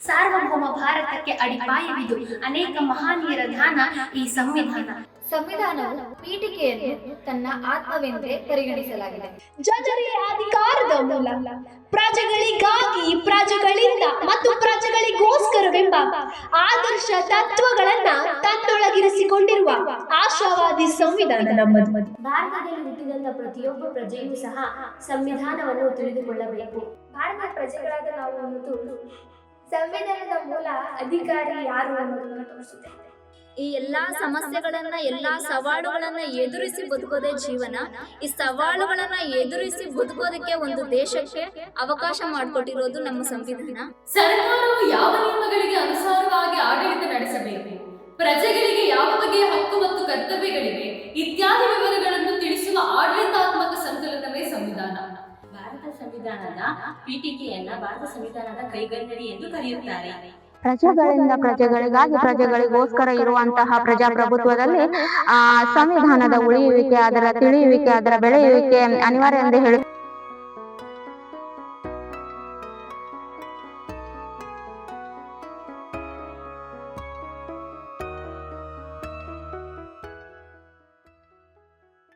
ಸಾರ್ವಭೌಮ ಭಾರತಕ್ಕೆ ಅಡಿಪಾಯವಿದು. ಅನೇಕ ಮಹಾನೀಯರ ಧ್ಯಾನ ಈ ಸಂವಿಧಾನ. ಸಂವಿಧಾನವು ಪೀಠಿಕೆಯನ್ನು ತನ್ನ ಆತ್ಮವೆಂದೇ ಪರಿಗಣಿಸಲಾಗಿದೆ. ಜನರೇ ಅಧಿಕಾರದ ಮೂಲ. ಪ್ರಜೆಗಳಿಗಾಗಿ ಪ್ರಜೆಗಳಿಂದ ಮತ್ತು ಪ್ರಜೆಗಳಿಗೋಸ್ಕರವೆಂಬ ಆದರ್ಶ ತತ್ವಗಳನ್ನ ತನ್ನೊಳಗಿರಿಸಿಕೊಂಡಿರುವ ಆಶಾವಾದಿ ಸಂವಿಧಾನ ನಮ್ಮದು. ಭಾರತದಲ್ಲಿ ಹುಟ್ಟಿದಂತ ಪ್ರತಿಯೊಬ್ಬ ಪ್ರಜೆಯೂ ಸಹ ಸಂವಿಧಾನವನ್ನು ತಿಳಿದುಕೊಳ್ಳಬೇಕು. ಭಾರತದ ಪ್ರಜೆಗಳಾದ ನಾವು ಅನ್ನೋದು ಸಂವಿಧಾನದ ಮೂಲ ಅಧಿಕಾರಿ ಯಾರು ಅನ್ನೋದನ್ನು ತೋರಿಸುತ್ತೆ. ಈ ಎಲ್ಲಾ ಸಮಸ್ಯೆಗಳನ್ನ ಎಲ್ಲಾ ಸವಾಲುಗಳನ್ನ ಎದುರಿಸಿ ಬದುಕೋದೇ ಜೀವನ. ಈ ಸವಾಲುಗಳನ್ನ ಎದುರಿಸಿ ಬದುಕೋದಕ್ಕೆ ಒಂದು ದೇಶಕ್ಕೆ ಅವಕಾಶ ಮಾಡಿಕೊಟ್ಟಿರೋದು ನಮ್ಮ ಸಂವಿಧಾನ. ಸರ್ಕಾರವು ಯಾವ ನಿಯಮಗಳಿಗೆ ಅನುಸಾರವಾಗಿ ಆಡಳಿತ ನಡೆಸಬೇಕು? ಪ್ರಜೆಗಳಿಗೆ ಯಾವ ಬಗೆಯ ಹಕ್ಕು ಮತ್ತು ಕರ್ತವ್ಯಗಳಿವೆ? ಇತ್ಯಾದಿ ಸಂವಿಧಾನದ ಪೀಠಿಕೆಯನ್ನ ಭಾರತ ಸಂವಿಧಾನದ ಕೈಗನ್ನಡಿ ಎಂದು ಕರೆಯುತ್ತಾರೆ. ಪ್ರಜೆಗಳಿಂದ ಪ್ರಜೆಗಳಿಗಾಗಿ ಪ್ರಜೆಗಳಿಗೋಸ್ಕರ ಇರುವಂತಹ ಪ್ರಜಾಪ್ರಭುತ್ವದಲ್ಲಿ, ಆ, ಸಂವಿಧಾನದ ಉಳಿಯುವಿಕೆ, ಅದರ ತಿಳಿಯುವಿಕೆ, ಅದರ ಬೆಳೆಯುವಿಕೆ ಅನಿವಾರ್ಯ ಎಂದು ಹೇಳಿ